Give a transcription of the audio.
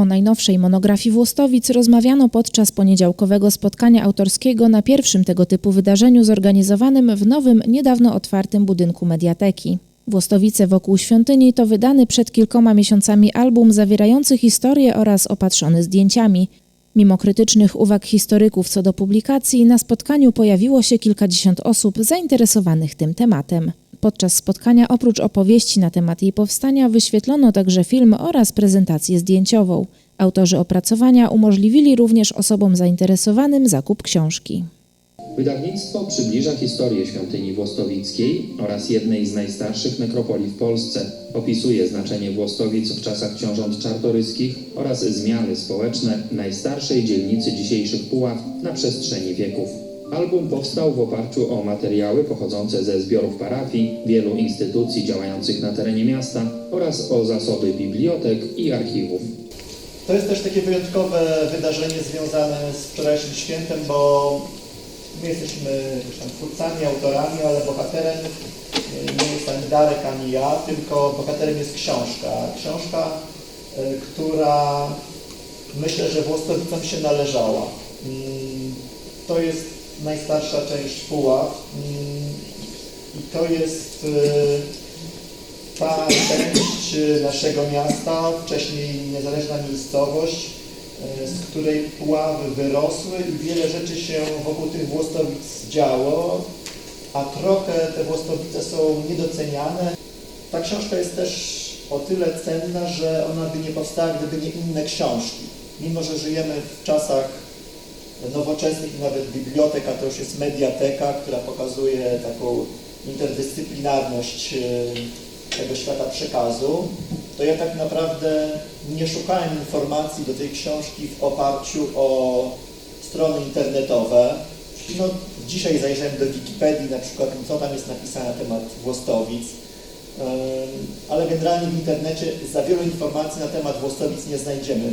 O najnowszej monografii Włostowic rozmawiano podczas poniedziałkowego spotkania autorskiego na pierwszym tego typu wydarzeniu zorganizowanym w nowym, niedawno otwartym budynku Mediateki. Włostowice wokół świątyni to wydany przed kilkoma miesiącami album zawierający historię oraz opatrzony zdjęciami. Mimo krytycznych uwag historyków co do publikacji, na spotkaniu pojawiło się kilkadziesiąt osób zainteresowanych tym tematem. Podczas spotkania oprócz opowieści na temat jej powstania wyświetlono także film oraz prezentację zdjęciową. Autorzy opracowania umożliwili również osobom zainteresowanym zakup książki. Wydawnictwo przybliża historię świątyni włostowickiej oraz jednej z najstarszych nekropolii w Polsce. Opisuje znaczenie Włostowic w czasach książąt czartoryskich oraz zmiany społeczne najstarszej dzielnicy dzisiejszych Puław na przestrzeni wieków. Album powstał w oparciu o materiały pochodzące ze zbiorów parafii, wielu instytucji działających na terenie miasta oraz o zasoby bibliotek i archiwów. To jest też takie wyjątkowe wydarzenie związane z wczorajszym świętem, bo my jesteśmy tam twórcami, autorami, ale bohaterem y, nie jest ani Darek, ani ja, tylko bohaterem jest książka. Książka, y, która myślę, że Włostowicom się należała. Mm, To jest najstarsza część Puław mm, i to jest y, ta część naszego miasta, wcześniej niezależna miejscowość, y, z której Puławy wyrosły i wiele rzeczy się wokół tych Włostowic działo, a trochę te Włostowice są niedoceniane. Ta książka jest też o tyle cenna, że ona by nie powstała, gdyby nie inne książki. Mimo, że żyjemy w czasach nowoczesnych nawet biblioteka to już jest mediateka, która pokazuje taką interdyscyplinarność y, tego świata przekazu, to ja tak naprawdę nie szukałem informacji do tej książki w oparciu o strony internetowe. No, dzisiaj zajrzałem do Wikipedii na przykład, co tam jest napisane na temat Włostowic, Ym, ale generalnie w internecie za wielu informacji na temat Włostowic nie znajdziemy.